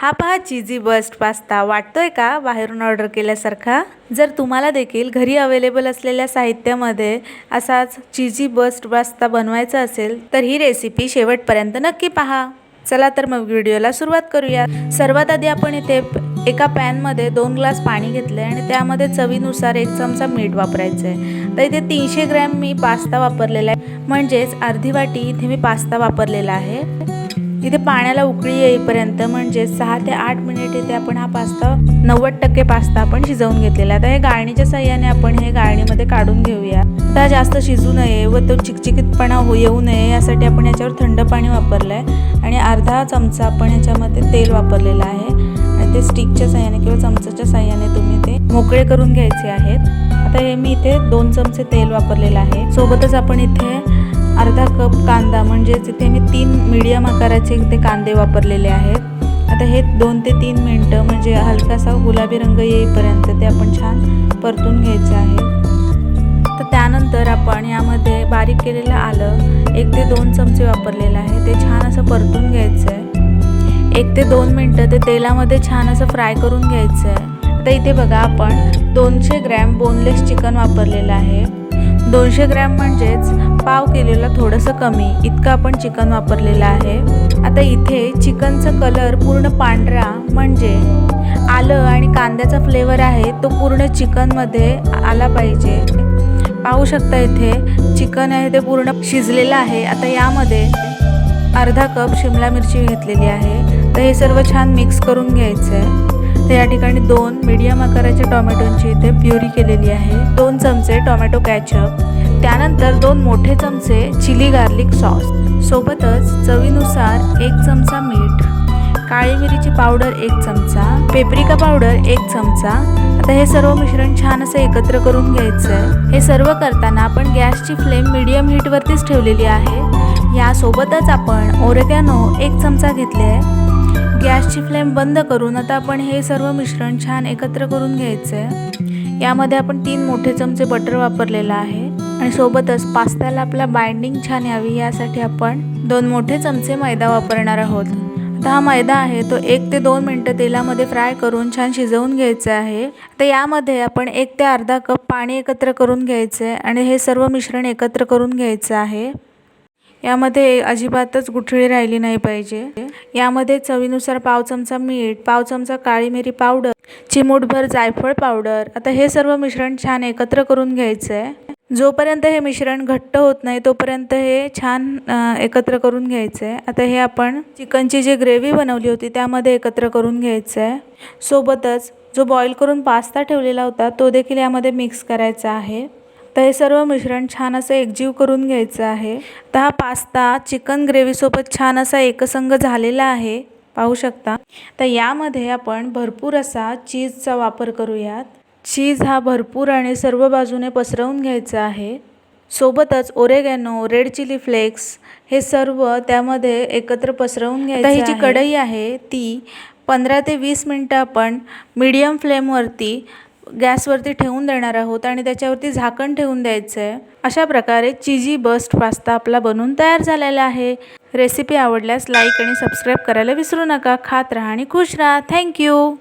हा पहा चीजी bast pasta वाटतोय का बाहेरून ऑर्डर केल्यासारखा? जर तुम्हाला देखील घरी अवेलेबल असलेल्या साहित्यामध्ये असाच चीजी बस्ट पास्ता बनवायचा असेल तर ही रेसिपी शेवटपर्यंत नक्की पहा. चला तर मग व्हिडिओला सुरुवात करूया. सर्वात आधी आपण इथे एका पॅनमध्ये दोन ग्लास पाणी घेतलं आहे आणि त्यामध्ये चवीनुसार एक चमचा मीठ वापरायचं आहे तर इथे तीनशे ग्रॅम मी पास्ता वापरलेला आहे. म्हणजेच अर्धी वाटी इथे मी पास्ता वापरलेला आहे. इथे पाण्याला उकळी येईपर्यंत म्हणजे सहा ते आठ मिनिट इथे आपण हा पास्ता नव्वद टक्के पास्ता आपण शिजवून घेतलेला आहे. तर हे गाळणीच्या साह्याने आपण हे गाळणीमध्ये काढून घेऊया. आता जास्त शिजू नये व तो चिकचिकीतपणा हो येऊ नये यासाठी आपण याच्यावर थंड पाणी वापरलं आहे आणि अर्धा चमचा आपण याच्यामध्ये तेल वापरलेलं आहे. आणि ते स्टिकच्या साह्याने किंवा चमचाच्या साह्याने तुम्ही ते मोकळे करून घ्यायचे आहेत. आता हे मी इथे दोन चमचे तेल वापरलेलं आहे. सोबतच आपण इथे अर्धा कप कांदा म्हणजेच इथे मी तीन मीडियम आकाराचे इथे कांदे वापरलेले आहेत. आता हे दोन ते तीन मिनटं म्हणजे हलकासा गुलाबी रंग येईपर्यंत ते आपण छान परतून घ्यायचे आहे. तर त्यानंतर आपण यामध्ये बारीक केलेलं आलं एक ते दोन चमचे वापरलेलं आहे. ते छान असं परतून घ्यायचं आहे एक ते दोन मिनटं ते तेलामध्ये छान असं फ्राय करून घ्यायचं आहे आता इथे बघा आपण दोनशे ग्रॅम बोनलेस चिकन वापरलेलं आहे. दोनशे ग्रॅम म्हणजेच पाव केलेलं थोडंसं कमी इतकं आपण चिकन वापरलेलं आहे. आता इथे चिकनचा कलर पूर्ण पांढरा म्हणजे आलं आणि कांद्याचा फ्लेवर आहे तो पूर्ण चिकनमध्ये आला पाहिजे. पाहू शकता इथे चिकन आहे ते पूर्ण शिजलेलं आहे. आता यामध्ये अर्धा कप शिमला मिरची घेतलेली आहे. तर हे सर्व छान मिक्स करून घ्यायचं आहे तर या ठिकाणी दोन मीडियम आकाराच्या टोमॅटोंची इथे प्युरी केलेली आहे. दोन चमचे टोमॅटो कॅचअप त्यानंतर दोन मोठे चमचे चिली गार्लिक सॉस सोबतच चवीनुसार एक चमचा मीठ काळी मिरीची पावडर एक चमचा पेपरिका पावडर एक चमचा. आता हे सर्व मिश्रण छान असं एकत्र करून घ्यायचं आहे हे सर्व करताना आपण गॅसची फ्लेम मीडियम हीटवरतीच ठेवलेली आहे. यासोबतच आपण ओरेगॅनो एक चमचा घेतले आहे गॅसची फ्लेम बंद करून आता आपण हे सर्व मिश्रण छान एकत्र करून घ्यायचं आहे. यामध्ये आपण तीन मोठे चमचे बटर वापरलेलं आहे आणि सोबतच पास्त्याला आपला बाइंडिंग छान यावी यासाठी आपण दोन मोठे चमचे मैदा वापरणार आहोत. आता हा मैदा आहे तो एक ते दोन मिनटं तेलामध्ये फ्राय करून छान शिजवून घ्यायचं आहे. तर यामध्ये आपण एक ते अर्धा कप पाणी एकत्र करून घ्यायचं आहे आणि हे सर्व मिश्रण एकत्र करून घ्यायचं आहे. यामध्ये अजिबातच गुठळी राहिली नाही पाहिजे. यामध्ये चवीनुसार पाव चमचा मीठ पाव चमचा काळी मिरी पावडर चिमूटभर जायफळ पावडर. आता हे सर्व मिश्रण छान एकत्र करून घ्यायचं आहे जोपर्यंत हे मिश्रण घट्ट होत नाही तोपर्यंत हे छान एकत्र करून घ्यायचं आहे आता हे आपण चिकनची जी ग्रेव्ही बनवली होती त्यामध्ये एकत्र करून घ्यायचं आहे सोबतच जो बॉईल करून पास्ता ठेवलेला होता तो देखील यामध्ये मिक्स करायचा आहे. तर हे सर्व मिश्रण छान असं एकजीव करून घ्यायचं आहे. तर हा पास्ता चिकन ग्रेव्हीसोबत छान असा एकसंग झालेला आहे. पाहू शकता. तर यामध्ये आपण भरपूर असा चीजचा वापर करूयात. चीज हा भरपूर आणि सर्व बाजूने पसरवून घ्यायचा आहे. सोबतच ओरेगॅनो रेड चिली फ्लेक्स हे सर्व त्यामध्ये एकत्र पसरवून घ्यायचं ही जी कढई आहे ती पंधरा ते वीस मिनटं आपण मीडियम फ्लेमवरती गॅसवरती ठेवून देणार आहोत आणि त्याच्यावरती झाकण ठेवून द्यायचं आहे अशा प्रकारे चिजी बस्ट पास्ता आपला बनवून तयार झालेला आहे. रेसिपी आवडल्यास लाईक आणि सबस्क्राईब करायला विसरू नका. खात राहा आणि खुश राहा. थँक्यू